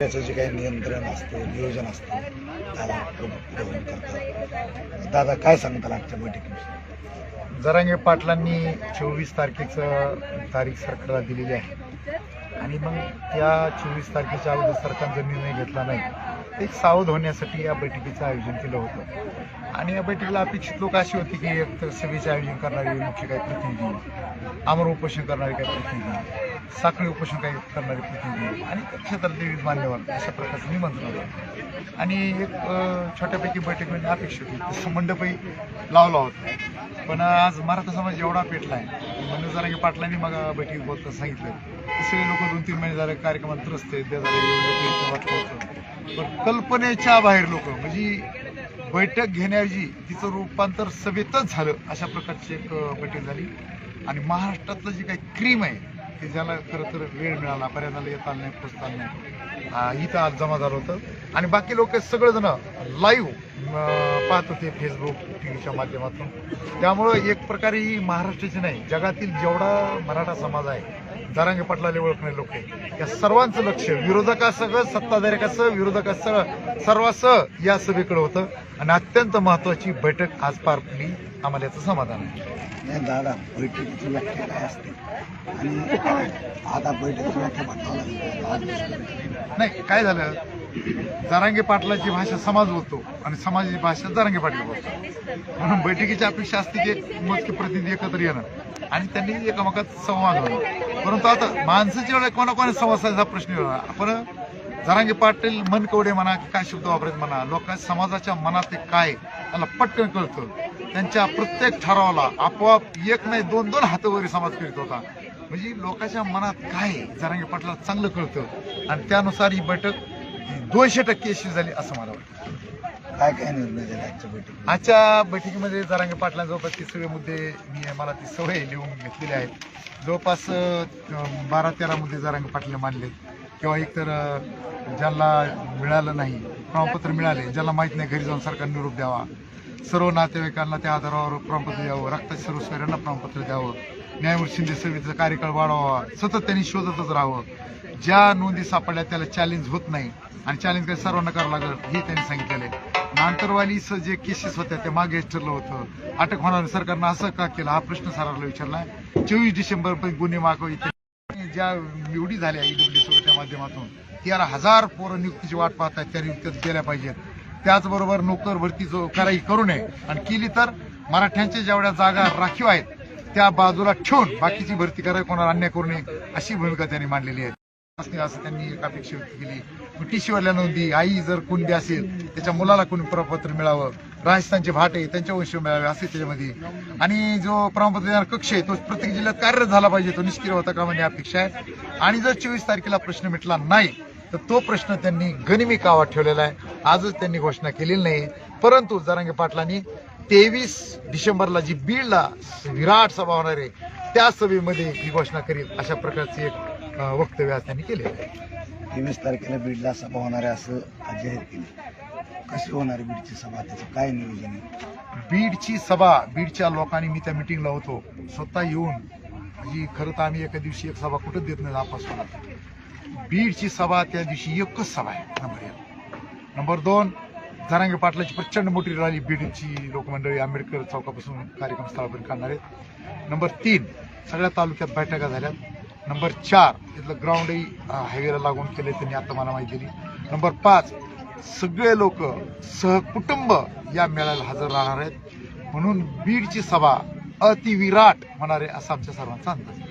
त्याचं जे काही नियंत्रण असतं नियोजन असतं त्याला प्रमुख करतात दादा काय सांगताल आजच्या बैठकीविषयी? जरांगे पाटलांनी चोवीस तारखेचं तारीख सरकारला दिलेली आहे. आणि मग त्या चोवीस तारखेच्या अगोदर सरकारचा निर्णय घेतला नाही ते एक सावध होण्यासाठी या बैठकीचं आयोजन केलं होतं. आणि या बैठकीला अपेक्षित लोक अशी होती की एक तर सभेचे आयोजन करणारे मुख्य काही प्रतिनिधी आमर उपोषण करणारे काही प्रतिनिधी साखळी उपोषण काही करणारे प्रतिनिधी आणि क्षेत्रातले विविध मान्यवर अशा प्रकारचं निमंत्रण होतं आणि एक छोट्यापैकी बैठक म्हणजे अपेक्षित होती. तसं मंडपही लावला होता. पण आज मराठा समाज एवढा पेटला आहे. म्हणजे जरा की पाटलांनी मग बैठकीत बोलता सांगितलं. सगळे लोक दोन तीन महिने झाले कार्यक्रमात त्रस्त आहेत. त्या झाले वाटलं होतं. पण कल्पनेच्या बाहेर लोक म्हणजे बैठक घेण्याऐवजी तिचं रूपांतर सभेतच झालं अशा प्रकारची एक बैठक झाली. आणि महाराष्ट्रातलं जे काही क्रीम आहे की ज्याला खरं तर वेळ मिळाला पर्यंत येता आलं नाही पोचता नाही. इथं आज जमा झालं होतं. आणि बाकी लोक सगळेजण लाईव्ह पाहत होते फेसबुक टी व्हीच्या माध्यमातून. त्यामुळं एक प्रकारे ही महाराष्ट्राची नाही जगातील जेवढा मराठा समाज आहे जरांगे पाटलाले ओळखणे लोक या सर्वांचं लक्ष विरोधकासह सत्ताधारकासह विरोधकासह सर्वासह या सभेकडे होतं. आणि अत्यंत महत्वाची बैठक आज पार पडली आम्हाला याचं समाधान आहे. नाही दादा बैठकीची व्याख्या काय असते. आणि आता बैठकीची व्याख्या बैठक. नाही काय झालं? जरांगे पाटलाची भाषा समाज बोलतो आणि समाजाची भाषा जरांगे पाटील बोलतो. म्हणून बैठकीची अपेक्षा असते की मोजके प्रतिनिधी एकत्र येणं. आणि त्यांनी एकामेकात संवाद होणं. परंतु आता माणसाच्या वेळेला कोणाकोणा संवाद साधायचा प्रश्न येणार. आपण जरांगे पाटील मन कवडे म्हणा की काय शब्द वापरायचे म्हणा लोक समाजाच्या मनात ते काय त्याला पटकन कळतं. त्यांच्या प्रत्येक ठरावाला आपोआप एक नाही दोन दोन हातवरी समाज करीत होता. म्हणजे लोकांच्या मनात काय आहे, जरांगे पाटलाला चांगलं कळतं. आणि त्यानुसार ही बैठक दोनशे टक्के यशस्वी झाली असं मला वाटतं. काय काय निर्णय झाले आजच्या बैठकीत आजच्या बैठकीमध्ये जरांगे पाटला जवळपास ते सगळे मुद्दे मी मला ती सवय लिहून घेतलेली आहेत. जवळपास बारा तेरा मुद्दे जरांगे पाटला मानले किंवा एकतर ज्यांना मिळालं नाही प्रमाणपत्र मिळाले ज्यांना माहीत नाही घरी जाऊन सरकार निरोप द्यावा. सर्व नातेवाईकांना त्या आधारावर प्रमाणपत्र द्यावं रक्ताच्या सर्व सोयऱ्यांना प्रमाणपत्र द्यावं. न्यायमूर्ती शिंदे समितीचा कार्यकाळ वाढवावा. सतत त्यांनी शोधतच राहावं. ज्या नोंदी सापडल्या त्याला चॅलेंज होत नाही आणि चॅलेंज काही सर्वांना करावं लागेल हे त्यांनी सांगितलेलं आहे. नांतरवालीचं जे केसेस होत्या ते मागे ठरलं होतं. अटक होणार सरकारनं असं का केलं? हा प्रश्न सरांना विचारला चोवीस डिसेंबरपर्यंत गुन्हे मागव ज्या निवडी झाल्या ईडब्ल्यू त्या माध्यमातून तेरा हजार पोरं नियुक्तीची वाट पाहतात त्या नियुक्त्या केल्या पाहिजेत. त्याचबरोबर नोकर भरती जो कराई करू नये आणि केली तर मराठ्यांच्या जेवढ्या जागा राखीव आहेत त्या बाजूला ठेवून बाकीची भरती करावी कोणाला अन्याय करू नये अशी भूमिका त्यांनी मांडलेली आहे. असं त्यांनी एक अपेक्षा व्यक्त केली. टीशीवरल्या नोंदी आई जर कुंडी असेल त्याच्या मुलाला कोणी प्रपत्र मिळावं राजस्थानचे भाटे त्यांच्या वंश मिळावे असे त्याच्यामध्ये. आणि जो प्रमाणपत्र देणार कक्ष आहे तो प्रत्येक जिल्ह्यात कार्यरत झाला पाहिजे तो निष्क्रिय होता का म्हणजे अपेक्षा आहे. आणि जर चोवीस तारखेला प्रश्न मिटला नाही तर तो प्रश्न त्यांनी गनिमी कावा ठेवलेला आहे. आजच त्यांनी घोषणा केलेली नाही. परंतु जरांगे पाटलांनी तेवीस डिसेंबरला जी बीडला विराट सभा होणार आहे त्या सभेमध्ये ही घोषणा करील अशा प्रकारचे एक वक्तव्य आज त्यांनी केले तेवीस तारखेला बीडला सभा होणार आहे असं जाहीर केलं कशी होणार आहे बीडची सभा? त्याचं काय नियोजन आहे? बीडची सभा बीडच्या लोकांनी मी त्या मिटिंगला होतो. स्वतः येऊन म्हणजे खरं तर आम्ही एका दिवशी एक सभा कुठंच देत नाही आपासून बीडची सभा त्या दिवशी एकच सभा आहे नंबर एक. नंबर दोन जरांगे पाटलाची प्रचंड मोठी रॅली बीडची लोकमंडळी आंबेडकर चौकापासून कार्यक्रम स्थळापर्यंत काढणार आहेत. नंबर तीन सगळ्या तालुक्यात बैठका झाल्यात. नंबर चार तिथलं ग्राउंडही हायवेला लागून केले त्यांनी आता मला माहिती दिली नंबर पाच सगळे लोक सहकुटुंब या मेळ्याला हजर राहणार आहेत. म्हणून बीडची सभा अतिविराट होणार आहे असा आमच्या सर्वांचा अंदाज आहे.